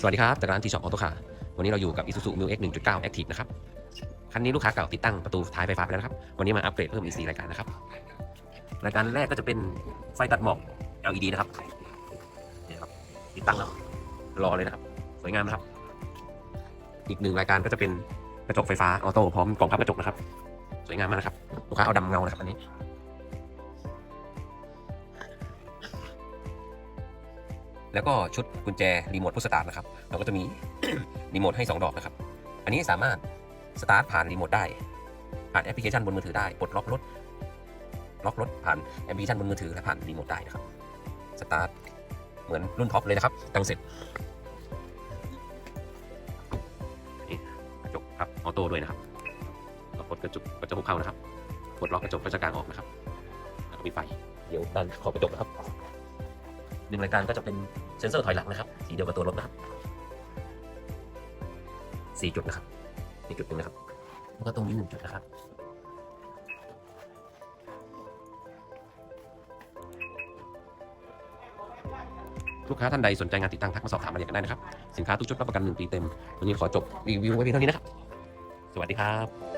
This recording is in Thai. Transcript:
สวัสดีครับ จากร้านทีช็อปออโต้คาร์วันนี้เราอยู่กับ Isuzu Mu X 1.9 Active นะครับ คันนี้ลูกค้าเก่าติดตั้งประตูท้ายไฟฟ้าไปแล้วนะครับ วันนี้มาอัปเกรดเพิ่มอีก4รายการนะครับ รายการแรกก็จะเป็นไฟตัดหมอก LED นะครับนี่ครับ ติดตั้งแล้วรอเลยนะครับ สวยงามนะครับ อีกหนึ่งรายการก็จะเป็นกระจกไฟฟ้าออโต้พร้อมกล่องพับกระจกนะครับ สวยงามมากนะครับ ลูกค้าเอาดำเงานะครับอันนี้ แล้วก็ชุดกุญแจรีโมทพุชสตาร์ทนะครับ เราก็จะมีรีโมทให้ 2 ดอกนะครับ อันนี้สามารถสตาร์ทผ่านรีโมทได้ ผ่านแอปพลิเคชันบนมือถือได้ปลดล็อกรถ ล็อกรถผ่านแอปพลิเคชันบนมือถือและผ่านรีโมทได้นะครับ สตาร์ทเหมือนรุ่นท็อปเลยนะครับ ตั้งเสร็จกระจกครับออโต้ด้วยนะครับเรากดกระจกกระจกเข้านะครับ กดล็อกกระจกก็จะกางออกนะครับแล้วก็มีไฟ เดี๋ยวด้านขอบกระจกนะครับหนึ่งรายการก็จะเป็น เซนเซอร์ถอยหลังนะครับ สีเดียวกับตัวรถนะครับสี่จุดนะครับอีกจุดหนึ่งนะครับแล้วก็ตรงนี้หนึ่งจุดนะครับลูกค้าท่านใดสนใจงานติดตั้งทักมาสอบถามรายละเอียดกันได้นะครับ สินค้าทุกชุดรับประกันหนึ่งปีเต็ม วันนี้ขอจบรีวิวไว้เพียงเท่านี้นะครับ สวัสดีครับ